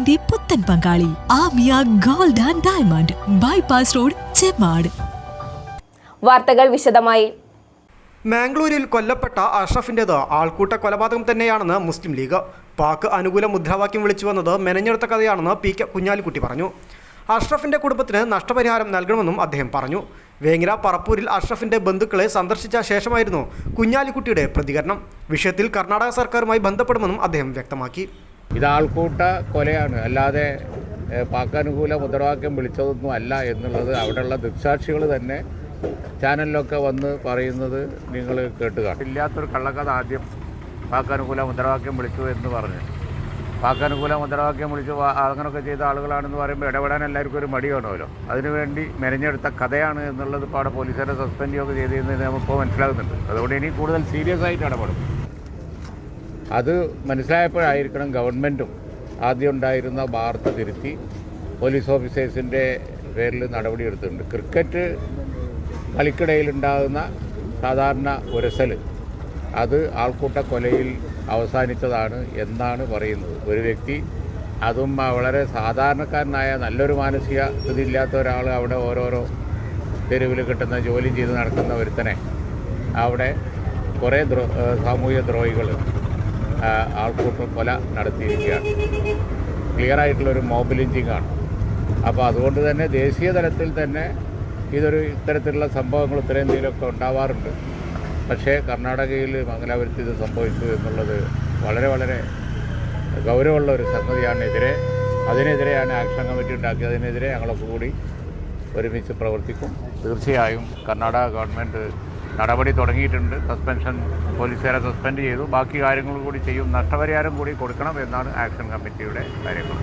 വിവാഹത്തിന്റെ പുത്തൻ പങ്കാളി Amiya gold and diamond bypass road Chemmad. വാർത്തകൾ വിശദമായി. മാംഗ്ലൂരിൽ കൊല്ലപ്പെട്ട അഷ്റഫിന്റേത് ആൾക്കൂട്ട കൊലപാതകം തന്നെയാണെന്ന് മുസ്ലിം ലീഗ്. പാക്ക് അനുകൂല മുദ്രാവാക്യം വിളിച്ചു വന്നത് മെനഞ്ഞെടുത്ത കഥയാണെന്ന് പി കെ കുഞ്ഞാലിക്കുട്ടി പറഞ്ഞു. അഷ്റഫിന്റെ കുടുംബത്തിന് നഷ്ടപരിഹാരം നൽകണമെന്നും അദ്ദേഹം പറഞ്ഞു. വേങ്ങര പറപ്പൂരിൽ അഷ്റഫിന്റെ ബന്ധുക്കളെ സന്ദർശിച്ച ശേഷമായിരുന്നു കുഞ്ഞാലിക്കുട്ടിയുടെ പ്രതികരണം. വിഷയത്തിൽ കർണാടക സർക്കാരുമായി ബന്ധപ്പെടുമെന്നും അദ്ദേഹം വ്യക്തമാക്കി. ഇത് ആൾക്കൂട്ട കൊലയാണ്. അല്ലാതെ പാക്കാനുകൂല മുദ്രാവാക്യം വിളിച്ചതൊന്നും അല്ല എന്നുള്ളത് അവിടെയുള്ള ദൃക്സാക്ഷികൾ തന്നെ ചാനലിലൊക്കെ വന്ന് പറയുന്നത് നിങ്ങൾ കേട്ടുക ഇല്ലാത്തൊരു കള്ളക്കഥ ആദ്യം പാക്കനുകൂല മുദ്രാവാക്യം വിളിച്ചു എന്ന് പറഞ്ഞു. പാക്കനുകൂല മുദ്രാവാക്യം വിളിച്ചു അങ്ങനെയൊക്കെ ചെയ്ത ആളുകളാണെന്ന് പറയുമ്പോൾ ഇടപെടാൻ എല്ലാവർക്കും ഒരു മടി കാണുമല്ലോ അതിനുവേണ്ടി മെനഞ്ഞെടുത്ത കഥയാണ് എന്നുള്ളത് ഇപ്പോൾ അവിടെ പോലീസുകാരെ സസ്പെൻഡ് ചെയ്യുകയൊക്കെ ചെയ്തിരുന്നത് നമുക്കിപ്പോൾ മനസ്സിലാകുന്നുണ്ട്. അതുകൊണ്ട് ഇനി കൂടുതൽ സീരിയസ് ആയിട്ട് ഇടപെടും. അത് മനസ്സിലായപ്പോഴായിരിക്കണം ഗവൺമെന്റും ആദ്യം ഉണ്ടായിരുന്ന വാർത്ത തിരുത്തി പോലീസ് ഓഫീസേഴ്സിന്റെ പേരിൽ നടപടിയെടുത്തിട്ടുണ്ട് ക്രിക്കറ്റ് കളിക്കിടയിലുണ്ടാകുന്ന സാധാരണ ഉരസൽ അത് ആൾക്കൂട്ട കൊലയിൽ അവസാനിച്ചതാണ് എന്നാണ് പറയുന്നത്. ഒരു വ്യക്തി അതും വളരെ സാധാരണക്കാരനായ നല്ലൊരു മാനസിക സ്ഥിതി ഇല്ലാത്ത ഒരാൾ അവിടെ ഓരോരോ തെരുവിൽ കിട്ടുന്ന ജോലി ചെയ്ത് നടക്കുന്ന ഒരുത്തനെ അവിടെ കുറേ ദ്രോ സാമൂഹ്യ ദ്രോഹികൾ ആൾക്കൂട്ട കൊല നടത്തിയിരിക്കുകയാണ്. ക്ലിയർ ആയിട്ടുള്ളൊരു മോബ് ലിഞ്ചിങ് ആണ്. അപ്പോൾ അതുകൊണ്ട് തന്നെ ദേശീയ തലത്തിൽ തന്നെ ഇതൊരു ഇത്തരത്തിലുള്ള സംഭവങ്ങൾ ഉത്തരേന്ത്യയിലൊക്കെ ഉണ്ടാവാറുണ്ട്. പക്ഷേ കർണാടകയിൽ മംഗലാപുരത്ത് ഇത് സംഭവിച്ചു എന്നുള്ളത് വളരെ വളരെ ഗൗരവമുള്ള ഒരു സംഗതിയാണ്. എതിരെ അതിനെതിരെയാണ് ആക്ഷൻ കമ്മിറ്റി ഉണ്ടാക്കി അതിനെതിരെ ഞങ്ങളൊക്കെ കൂടി ഒരുമിച്ച് പ്രവർത്തിക്കും. തീർച്ചയായും കർണാടക ഗവൺമെന്റ് നടപടി തുടങ്ങിയിട്ടുണ്ട്. സസ്പെൻഷൻ പോലീസുകാരെ സസ്പെൻഡ് ചെയ്തു. ബാക്കി കാര്യങ്ങൾ കൂടി ചെയ്യും. നഷ്ടപരിഹാരം കൂടി കൊടുക്കണം എന്നാണ് ആക്ഷൻ കമ്മിറ്റിയുടെ കാര്യങ്ങൾ.